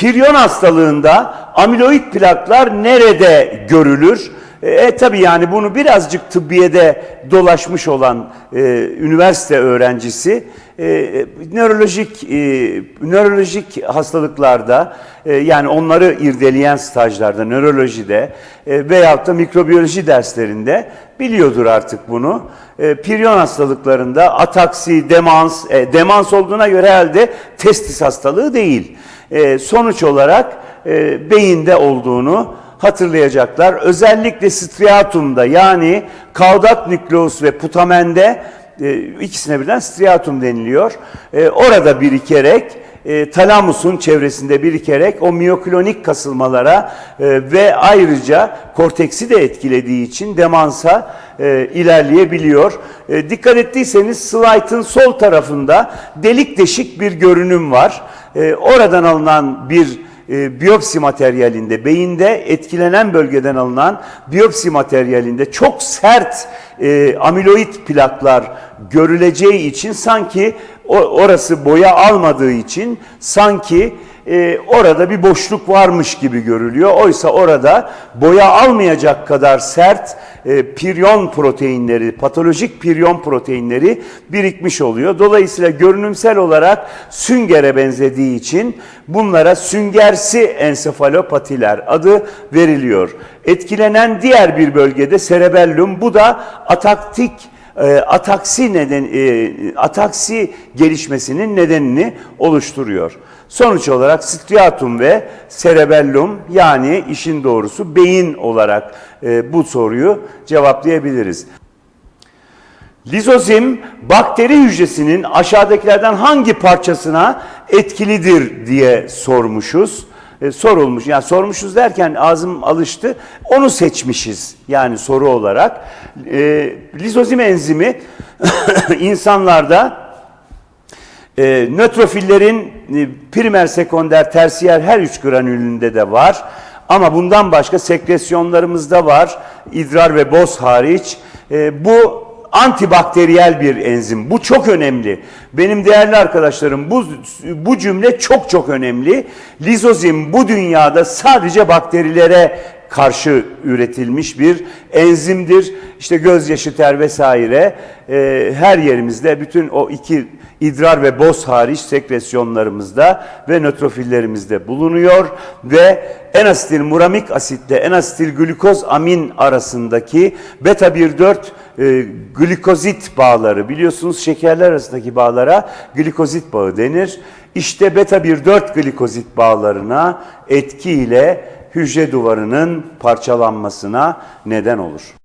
Piryon hastalığında amiloid plaklar nerede görülür? E, tabi yani bunu birazcık tıbbiyede dolaşmış olan e, üniversite öğrencisi e, nörolojik e, nörolojik hastalıklarda e, yani onları irdeleyen stajlarda nörolojide e, veyahut da mikrobiyoloji derslerinde biliyordur artık bunu. E, piryon hastalıklarında ataksi, demans, e, demans olduğuna göre herhalde testis hastalığı değil. E, sonuç olarak e, beyinde olduğunu hatırlayacaklar. Özellikle striatumda yani kaudat nükleus ve putamende e, ikisine birden striatum deniliyor. E, orada birikerek e, talamusun çevresinde birikerek o miyoklonik kasılmalara e, ve ayrıca korteksi de etkilediği için demansa e, ilerleyebiliyor. E, dikkat ettiyseniz slaytın sol tarafında delik deşik bir görünüm var. E, oradan alınan bir e, biyopsi materyalinde, beyinde etkilenen bölgeden alınan biyopsi materyalinde çok sert e, amiloid plaklar görüleceği için sanki orası boya almadığı için sanki e, orada bir boşluk varmış gibi görülüyor. Oysa orada boya almayacak kadar sert e, piryon proteinleri, patolojik piryon proteinleri birikmiş oluyor. Dolayısıyla görünümsel olarak süngere benzediği için bunlara süngersi ensefalopatiler adı veriliyor. Etkilenen diğer bir bölgede cerebellum bu da ataktik e, ataksi neden e, ataksi gelişmesinin nedenini oluşturuyor. Sonuç olarak striatum ve cerebellum yani işin doğrusu beyin olarak e, bu soruyu cevaplayabiliriz. Lizozim bakteri hücresinin aşağıdakilerden hangi parçasına etkilidir diye sormuşuz. E, sorulmuş. Yani sormuşuz derken ağzım alıştı. Onu seçmişiz yani soru olarak. E, lizozim enzimi insanlarda e, nötrofillerin e, primer, sekonder, tersiyer her üç granülünde de var. Ama bundan başka sekresyonlarımızda var. İdrar ve boz hariç. E, bu antibakteriyel bir enzim. Bu çok önemli. Benim değerli arkadaşlarım bu bu cümle çok çok önemli. Lizozim bu dünyada sadece bakterilere karşı üretilmiş bir enzimdir. İşte gözyaşı ter vesaire e, her yerimizde bütün o iki idrar ve boz hariç sekresyonlarımızda ve nötrofillerimizde bulunuyor ve en-asetil muramik asitle en-asetil glukoz amin arasındaki beta 1,4 e, glikozit bağları biliyorsunuz şekerler arasındaki bağlara glikozit bağı denir. İşte beta 1,4 glikozit bağlarına etkiyle hücre duvarının parçalanmasına neden olur.